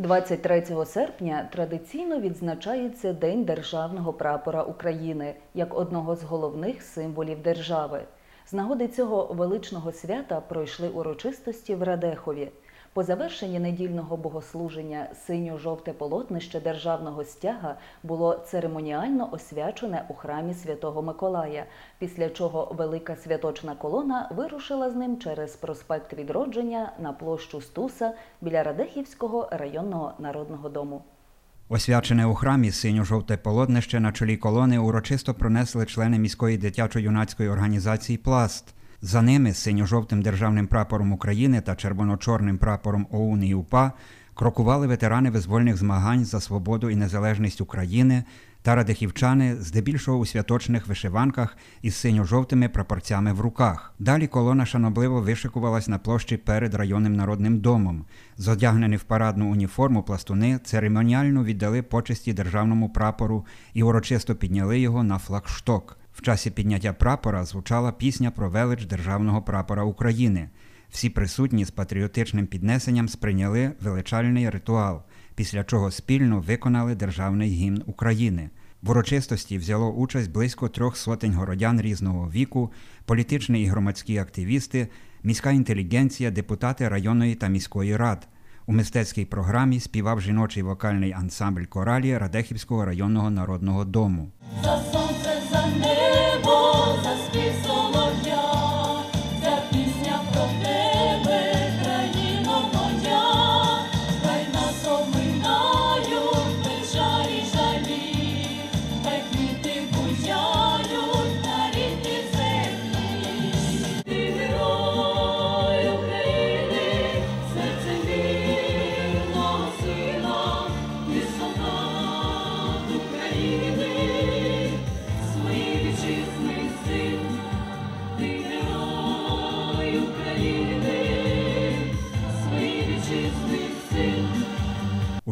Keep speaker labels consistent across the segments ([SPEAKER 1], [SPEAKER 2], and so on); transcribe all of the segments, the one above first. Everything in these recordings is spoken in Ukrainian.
[SPEAKER 1] 23 серпня традиційно відзначається День державного прапора України як одного з головних символів держави. З нагоди цього величного свята пройшли урочистості в Радехові. По завершенні недільного богослуження синьо-жовте полотнище державного стяга було церемоніально освячене у храмі Святого Миколая, після чого велика святочна колона вирушила з ним через проспект Відродження на площу Стуса біля Радехівського районного народного дому.
[SPEAKER 2] Освячене у храмі синьо-жовте полотнище на чолі колони урочисто пронесли члени міської дитячо-юнацької організації Пласт. За ними синьо-жовтим державним прапором України та червоно-чорним прапором ОУН і УПА крокували ветерани визвольних змагань за свободу і незалежність України та радихівчани, здебільшого у святочних вишиванках із синьо-жовтими прапорцями в руках. Далі колона шанобливо вишикувалась на площі перед районним народним домом. Зодягнені в парадну уніформу пластуни церемоніально віддали почесті державному прапору і урочисто підняли його на флагшток. В часі підняття прапора звучала пісня про велич державного прапора України. Всі присутні з патріотичним піднесенням сприйняли величальний ритуал, після чого спільно виконали державний гімн України. В урочистості взяло участь близько трьох сотень городян різного віку, політичні і громадські активісти, міська інтелігенція, депутати районної та міської рад. У мистецькій програмі співав жіночий вокальний ансамбль коралі Радехівського районного народного дому.
[SPEAKER 3] За сонце, за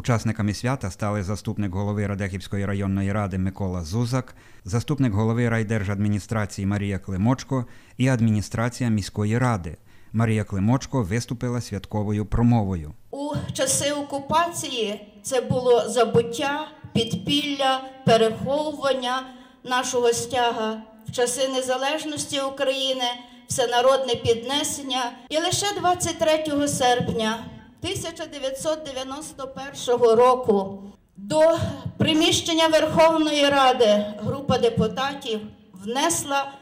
[SPEAKER 2] Учасниками свята стали заступник голови Радехівської районної ради Микола Зузак, заступник голови райдержадміністрації Марія Климочко і адміністрація міської ради. Марія Климочко виступила святковою промовою.
[SPEAKER 4] У часи окупації це було забуття, підпілля, переховування нашого стяга. В часи незалежності України всенародне піднесення. І лише 23 серпня 1991 року до приміщення Верховної Ради група депутатів внесла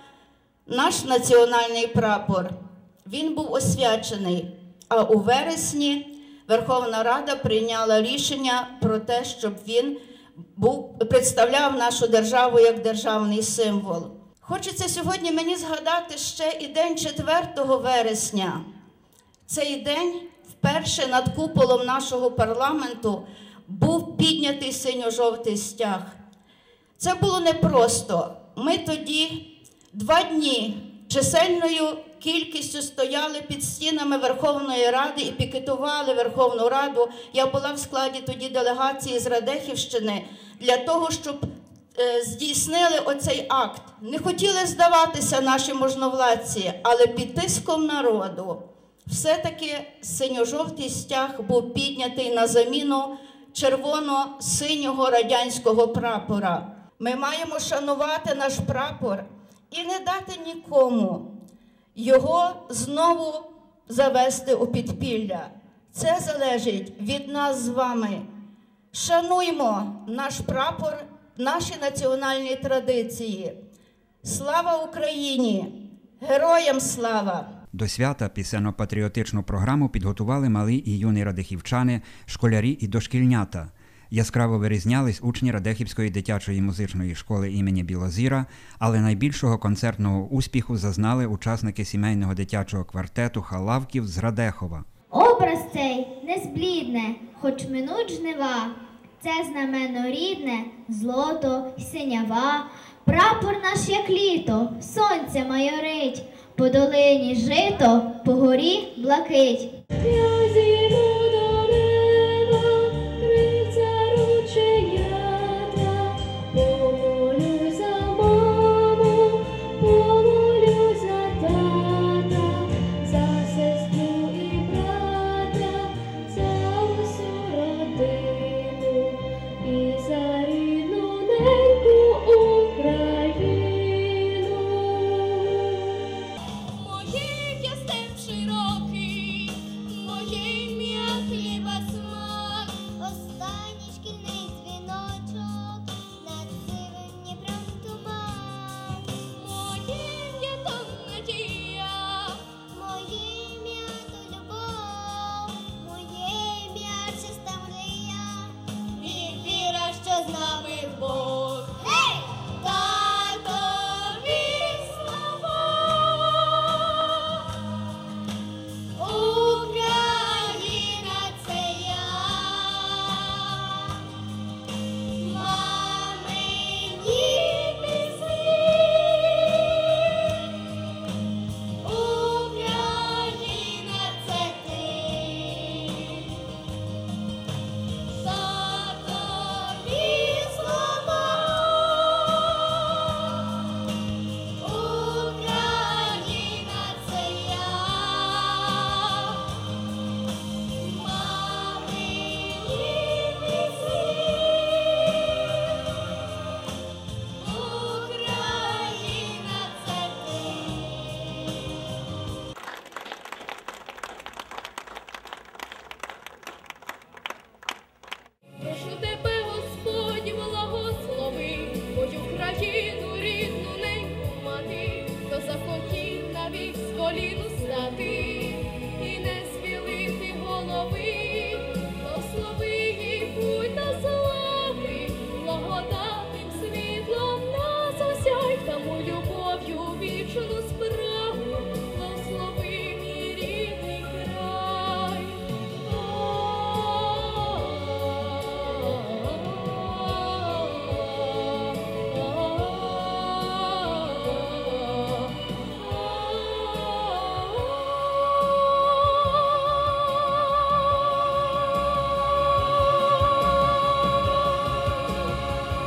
[SPEAKER 4] наш національний прапор. Він був освячений. А у вересні Верховна Рада прийняла рішення про те, щоб він був представляв нашу державу як державний символ. Хочеться сьогодні мені згадати ще і день 4 вересня. Цей день вперше над куполом нашого парламенту був піднятий синьо-жовтий стяг. Це було непросто. Ми тоді два дні чисельною кількістю стояли під стінами Верховної Ради і пікетували Верховну Раду. Я була в складі тоді делегації з Радехівщини для того, щоб е, здійснили оцей акт. Не хотіли здаватися наші можновладці, але під тиском народу все-таки синьо-жовтий стяг був піднятий на заміну червоно-синього радянського прапора. Ми маємо шанувати наш прапор і не дати нікому його знову завести у підпілля. Це залежить від нас з вами. Шануймо наш прапор, наші національні традиції. Слава Україні! Героям слава!
[SPEAKER 2] До свята пісенно-патріотичну програму підготували малі і юні радихівчани, школярі і дошкільнята. Яскраво вирізнялись учні Радехівської дитячої музичної школи імені Білозіра, але найбільшого концертного успіху зазнали учасники сімейного дитячого квартету Халавків з Радехова.
[SPEAKER 5] Образ цей не зблідне, хоч минуть жнива. Це знамено рідне, злото, синява. Прапор наш, як літо, сонця майорить, по долині жито, по горі блакить.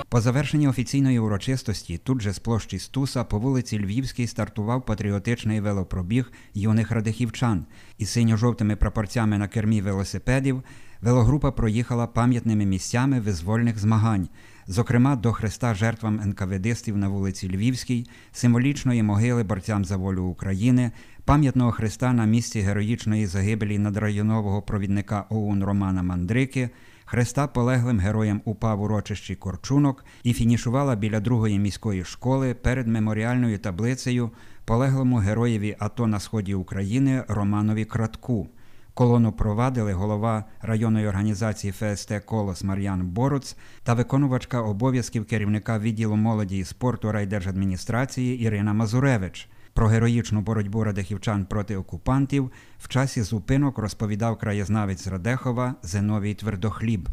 [SPEAKER 2] По завершенні офіційної урочистості тут же з площі Стуса по вулиці Львівській стартував патріотичний велопробіг юних радихівчан. Із синьо-жовтими прапорцями на кермі велосипедів велогрупа проїхала пам'ятними місцями визвольних змагань, зокрема до хреста жертвам НКВДстів на вулиці Львівській, символічної могили борцям за волю України, пам'ятного хреста на місці героїчної загибелі надрайонового провідника ОУН Романа Мандрики, хреста полеглим героям УПА в урочищі Корчунок і фінішувала біля другої міської школи перед меморіальною таблицею полеглому героєві АТО на сході України Романові Кратку. Колону провадили голова районної організації ФСТ Колос Мар'ян Боруц та виконувачка обов'язків керівника відділу молоді і спорту райдержадміністрації Ірина Мазуревич. Про героїчну боротьбу радехівчан проти окупантів в часі зупинок розповідав краєзнавець Радехова Зиновій Твердохліб.